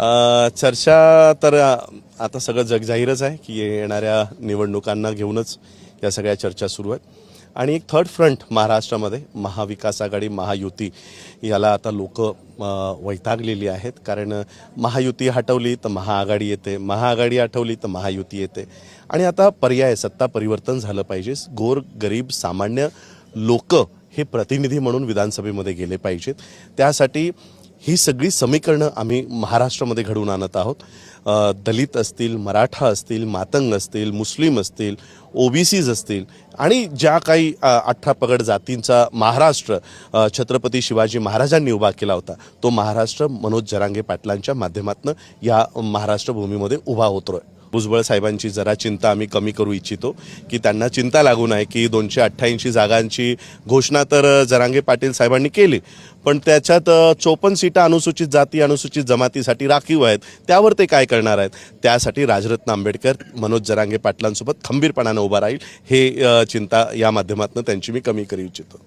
चर्चा तर आता सगळं जगजाहीरच आहे की येणाऱ्या निवडणुकांना घेऊनच या सगळ्या चर्चा सुरू आहेत. आणि एक थर्ड फ्रंट महाराष्ट्रामध्ये महाविकास आघाडी महायुती याला आता लोक वैतागलेली आहेत. कारण महायुती हटवली तर महाआघाडी येते. महाआघाडी हटवली तर महायुती येते. आणि आता पर्याय सत्ता परिवर्तन झालं पाहिजे. गोर गरीब सामान्य लोक हे प्रतिनिधी म्हणून विधानसभेमध्ये गेले पाहिजेत. त्यासाठी ही सगळी समीकरणं आम्ही महाराष्ट्रामध्ये घडवून आणत आहोत. दलित असतील मराठा असतील मातंग असतील मुस्लिम असतील ओबीसीज असतील आणि ज्या काही अठरा पगड जातींचा महाराष्ट्र छत्रपती शिवाजी महाराजांनी उभा केला होता तो महाराष्ट्र मनोज जरांगे पाटलांच्या माध्यमातून या महाराष्ट्र भूमीमध्ये उभा होतोय. भुजबळ साहेबांची जरा चिंता आम्ही कमी करू इच्छितो की त्यांना चिंता लागू नये की दोनशे अठ्ठ्याऐंशी जागांची घोषणा तर जरांगे पाटील साहेबांनी केली. पण त्याच्यात चोपन्न सीटा अनुसूचित जाती अनुसूचित जमातीसाठी राखीव आहेत. त्यावर ते काय करणार आहेत? त्यासाठी राजरत्न आंबेडकर मनोज जरांगे पाटलांसोबत खंबीरपणानं उभा राहील हे चिंता या माध्यमातून त्यांची मी कमी करू इच्छितो.